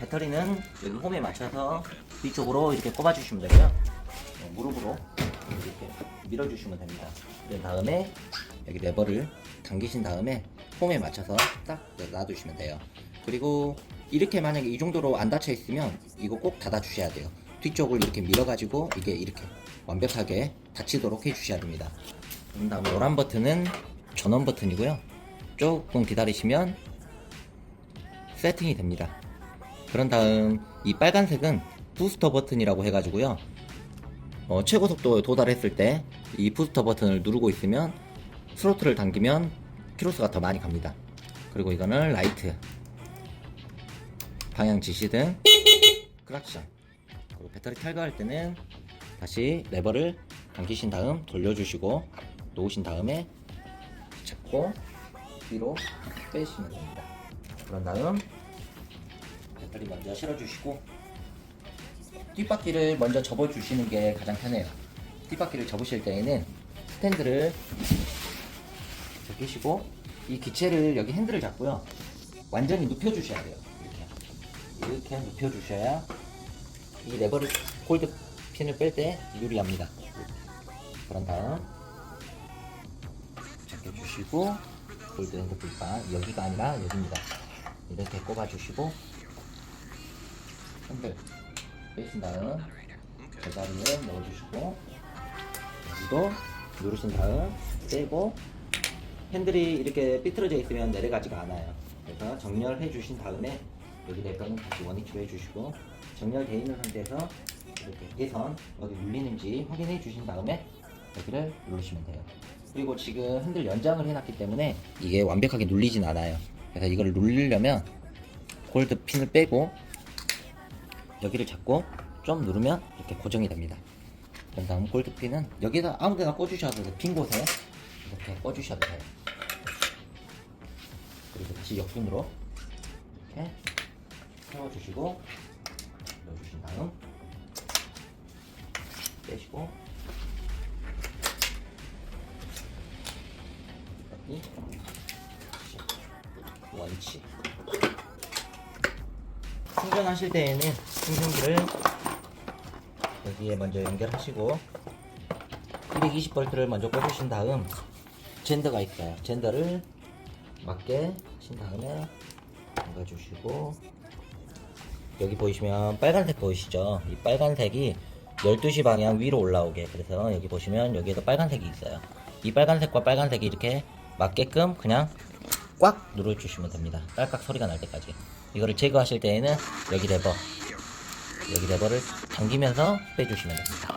배터리는 여기 홈에 맞춰서 뒤쪽으로 이렇게 꼽아주시면 되고요. 어, 무릎으로 이렇게 밀어주시면 됩니다. 그런 다음에 여기 레버를 당기신 다음에 홈에 맞춰서 딱 놔두시면 돼요. 그리고 이렇게 만약에 이 정도로 안 닫혀 있으면 이거 꼭 닫아 주셔야 돼요. 뒤쪽을 이렇게 밀어가지고 이게 이렇게 완벽하게 닫히도록 해주셔야 됩니다. 그런 다음에 노란 버튼은 전원 버튼이고요. 조금 기다리시면 세팅이 됩니다. 그런 다음 이 빨간색은 부스터 버튼이라고 해가지고요. 어, 최고 속도에 도달했을 때 이 부스터 버튼을 누르고 있으면 스로틀을 당기면 키로수가 더 많이 갑니다. 그리고 이거는 라이트, 방향 지시등, 크락션. 그리고 배터리 탈거할 때는 다시 레버를 당기신 다음 돌려주시고 놓으신 다음에 잡고 뒤로 빼시면 됩니다. 그런 다음 배터리 먼저 실어주시고 뒷바퀴를 먼저 접어주시는 게 가장 편해요. 뒷바퀴를 접으실 때에는 스탠드를 접히시고 이 기체를 여기 핸들을 잡고요. 완전히 눕혀주셔야 돼요. 이렇게 이렇게 눕혀주셔야 이 레버를 골드 핀을 뺄 때 유리합니다. 그런 다음 잡혀주시고 골드 핸드풀가 여기가 아니라 여기입니다. 이렇게 꼽아주시고 핸들 빼신 다음 제자리에 넣어주시고 여기도 누르신 다음 빼고 핸들이 이렇게 삐뚤어져 있으면 내려가지가 않아요. 그래서 정렬해 주신 다음에 여기 레버는 다시 원위치로 해주시고 정렬되어 있는 상태에서 이렇게 개선 어디 눌리는지 확인해 주신 다음에 여기를 누르시면 돼요. 그리고 지금 핸들 연장을 해놨기 때문에 이게 완벽하게 눌리진 않아요. 그래서 이걸 누르려면 골드 핀을 빼고 여기를 잡고 좀 누르면 이렇게 고정이 됩니다. 그런 다음 골드 핀은 여기다 아무데나 꽂으셔도 돼요. 핀 곳에 이렇게 꽂으셔도 돼요. 그리고 다시 옆핀으로 이렇게 세워주시고 넣어주신 다음 빼시고 원치 충전하실 때에는 충전기를 여기에 먼저 연결하시고 220V를 먼저 꽂으신 다음 젠더가 있어요. 젠더를 맞게 하신 다음에 담가주시고 여기 보시면 빨간색 보이시죠? 이 빨간색이 12시 방향 위로 올라오게 그래서 여기 보시면 여기에도 빨간색이 있어요. 이 빨간색과 빨간색이 이렇게 맞게끔 그냥 꽉 눌러주시면 됩니다. 딸깍 소리가 날 때까지. 이거를 제거하실 때에는 여기 레버, 여기 레버를 당기면서 빼주시면 됩니다.